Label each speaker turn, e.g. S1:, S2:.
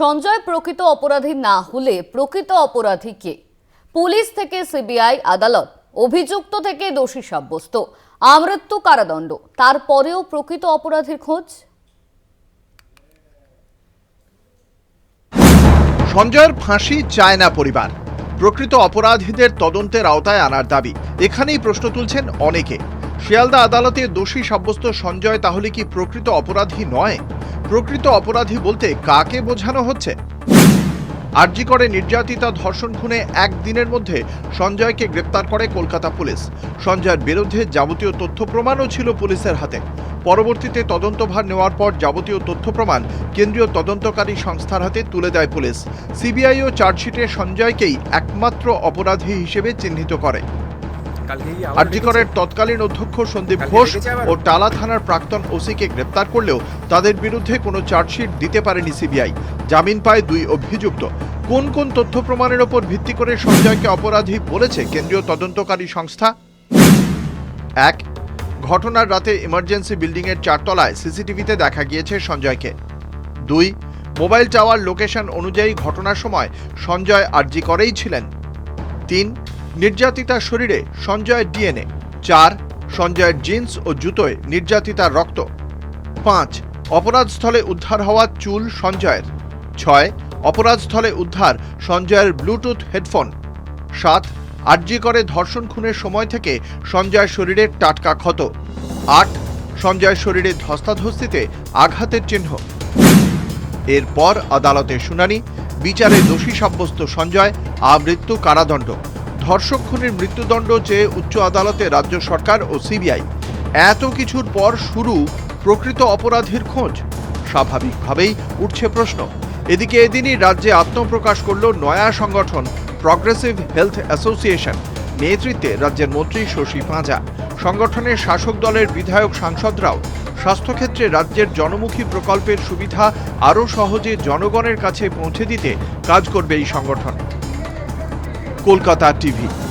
S1: সঞ্জয় প্রকৃত অপরাধী না হলে প্রকৃত অপরাধী কে? পুলিশ থেকে সিবিআই, আদালত, অভিযুক্ত থেকে দোষী সাব্যস্ত, আমৃত্যু কারাদণ্ড, তারপরেও প্রকৃত অপরাধীর খোঁজ?
S2: সঞ্জয়ের ফাঁসি চায় না পরিবার। প্রকৃত অপরাধীদের তদন্তের আওতায় আনার দাবি। এখানেই প্রশ্ন তুলছেন অনেকে। শিয়ালদা আদালতে দোষী সাব্যস্ত সঞ্জয় তাহলে কি প্রকৃত অপরাধী নয়? প্রকৃত অপরাধী বলতে কাকে বোঝানো হচ্ছে? আরজি করে নির্যাতিতা ধর্ষণ খুনে একদিনের মধ্যে সঞ্জয়কে গ্রেপ্তার করে কলকাতা পুলিশ। সঞ্জয়ের বিরুদ্ধে যাবতীয় তথ্য প্রমাণও ছিল পুলিশের হাতে। পরবর্তীতে তদন্তভার নেওয়ার পর যাবতীয় তথ্য প্রমাণ কেন্দ্রীয় তদন্তকারী সংস্থার হাতে তুলে দেয় পুলিশ। সিবিআই ও চার্জশিটে সঞ্জয়কেই একমাত্র অপরাধী হিসেবে চিহ্নিত করে। আরজিকরের তৎকালীন অধ্যক্ষ সন্দীপ ঘোষ ও টালা থানার প্রাক্তন ওসিকে গ্রেপ্তার করলেও তাদের বিরুদ্ধে কোনো চার্জশিট দিতে পারেনি সিবিআই। জামিন পায় দুই অভিযুক্ত। কোন কোন তথ্য প্রমাণের ওপর ভিত্তি করে সঞ্জয়কে অপরাধী বলেছে কেন্দ্রীয় তদন্তকারী সংস্থা? এক ঘটনার রাতে ইমার্জেন্সি বিল্ডিংয়ের চারতলায় সিসিটিভিতে দেখা গিয়েছে সঞ্জয়কে। দুই মোবাইল টাওয়ার লোকেশন অনুযায়ী ঘটনার সময় সঞ্জয় আরজি করেই ছিলেন। তিন নির্যাতিতার শরীরে সঞ্জয়ের ডিএনএ। চার, সঞ্জয়ের জিন্স ও জুতোয় নির্যাতিতার রক্ত। পাঁচ, অপরাধস্থলে উদ্ধার হওয়া চুল সঞ্জয়ের। ছয়, অপরাধস্থলে উদ্ধার সঞ্জয়ের ব্লুটুথ হেডফোন। সাত, আরজি করে ধর্ষণ খুনের সময় থেকে সঞ্জয়ের শরীরে টাটকা ক্ষত। আট সঞ্জয়ের শরীরে ধস্তাধস্তিতে আঘাতের চিহ্ন। এরপর আদালতে শুনানি, বিচারে দোষী সাব্যস্ত সঞ্জয় আমৃত্যু কারাদণ্ড। ধর্ষক খুনের মৃত্যুদণ্ড চেয়ে উচ্চ আদালতে, রাজ্য সরকার ও সিবিআই। এত কিছুর পর শুরু প্রকৃত অপরাধীর খোঁজ। স্বাভাবিকভাবেই উঠছে প্রশ্ন। এদিকে এদিনই রাজ্যে আত্মপ্রকাশ করল নয়া সংগঠন প্রগ্রেসিভ হেলথ অ্যাসোসিয়েশন নেতৃত্বে রাজ্যের মন্ত্রী শশী পাঁজা সংগঠনের শাসক দলের বিধায়ক সাংসদরাও স্বাস্থ্যক্ষেত্রে রাজ্যের জনমুখী প্রকল্পের সুবিধা আরও সহজে জনগণের কাছে পৌঁছে দিতে কাজ করবে এই সংগঠন। কলকাতা টিভি।